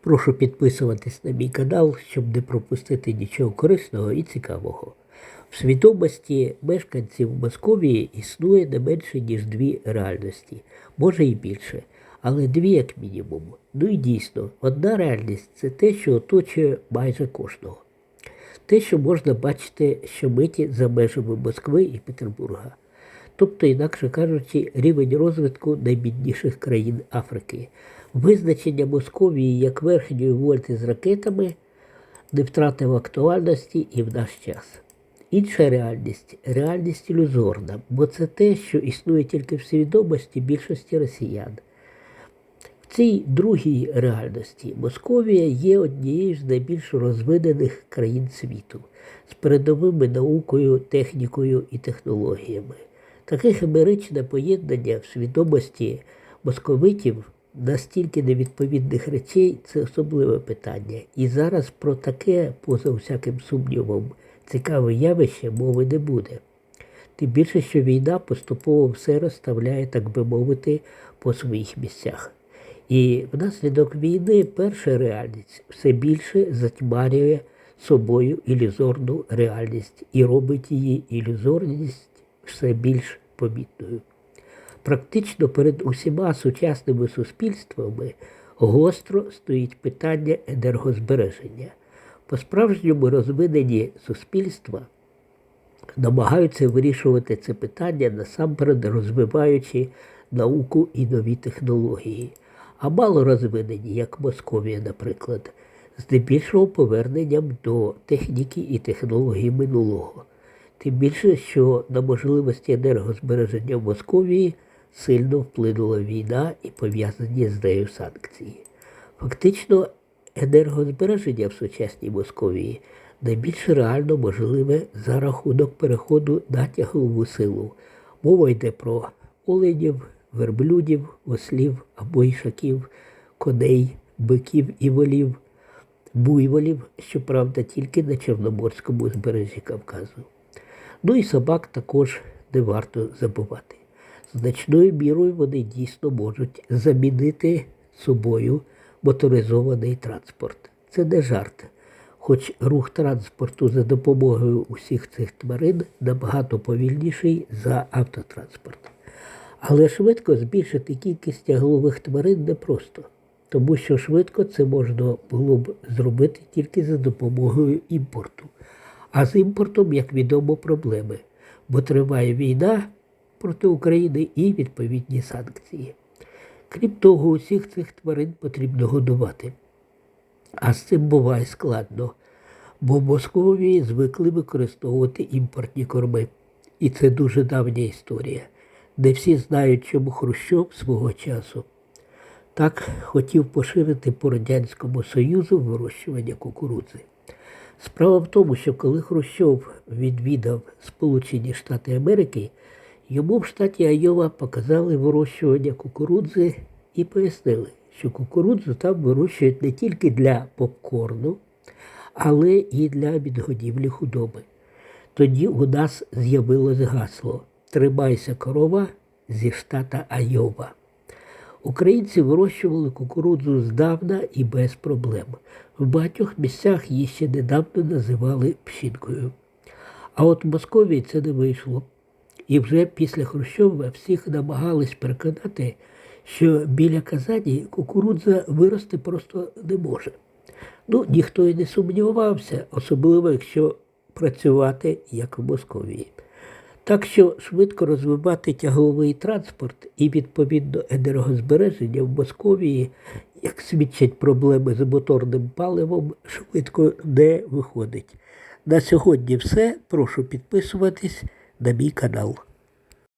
Прошу підписуватись на мій канал, щоб не пропустити нічого корисного і цікавого. В свідомості мешканців Московії існує не менше, ніж дві реальності, може і більше, але дві як мінімум. Ну і дійсно, одна реальність це те, що оточує майже кожного. Те, що можна бачити щомиті за межами Москви і Петербурга. Тобто, інакше кажучи, рівень розвитку найбідніших країн Африки. Визначення Московії як верхньої вольти з ракетами не втратив актуальності і в наш час. Інша реальність реальність ілюзорна, бо це те, що існує тільки в свідомості більшості росіян. В цій другій реальності Московія є однією з найбільш розвинених країн світу з передовими наукою, технікою і технологіями. Таке химеричне поєднання в свідомості московитів настільки невідповідних речей це особливе питання. І зараз про таке, поза всяким сумнівом, цікаве явище мови не буде. Тим більше, що війна поступово все розставляє, так би мовити, по своїх місцях. І внаслідок війни перша реальність все більше затьмарює собою ілюзорну реальність і робить її ілюзорність все більш помітною. Практично перед усіма сучасними суспільствами гостро стоїть питання енергозбереження. По-справжньому розвинені суспільства намагаються вирішувати це питання насамперед розвиваючи науку і нові технології, а мало розвинені, як Московія, наприклад, здебільшого поверненням до техніки і технологій минулого. Тим більше, що на можливості енергозбереження в Московії сильно вплинула війна і пов'язані з нею санкції. Фактично, енергозбереження в сучасній Московії найбільш реально можливе за рахунок переходу на тяглову силу. Мова йде про оленів, верблюдів, ослів або ішаків, коней, биків і волів, буйволів, щоправда, тільки на Чорноморському узбережжі Кавказу. Ну і собак також не варто забувати. Значною мірою вони дійсно можуть замінити собою моторизований транспорт. Це не жарт. Хоч рух транспорту за допомогою усіх цих тварин набагато повільніший за автотранспорт. Але швидко збільшити кількість тяглових тварин непросто, тому що швидко це можна було б зробити тільки за допомогою імпорту. А з імпортом, як відомо, проблеми, бо триває війна проти України і відповідні санкції. Крім того, усіх цих тварин потрібно годувати. А з цим буває складно, бо в Московії звикли використовувати імпортні корми. І це дуже давня історія. Не всі знають, чому Хрущов свого часу так хотів поширити по Радянському Союзу вирощування кукурудзи. Справа в тому, що коли Хрущов відвідав Сполучені Штати Америки, йому в штаті Айова показали вирощування кукурудзи і пояснили, що кукурудзу там вирощують не тільки для попкорну, але і для відгодівлі худоби. Тоді у нас з'явилось гасло Тримайся корова зі штата Айова. Українці вирощували кукурудзу здавна і без проблем. В багатьох місцях її ще недавно називали пшінкою. А от в Московії це не вийшло. І вже після Хрущова всіх намагались переконати, що біля Казані кукурудза вирости просто не може. Ну, ніхто і не сумнівався, особливо якщо працювати як в Московії. Так що швидко розвивати тягловий транспорт і відповідно енергозбереження в Московії, як свідчать проблеми з моторним паливом, швидко не виходить. На сьогодні все. Прошу підписуватись на мій канал.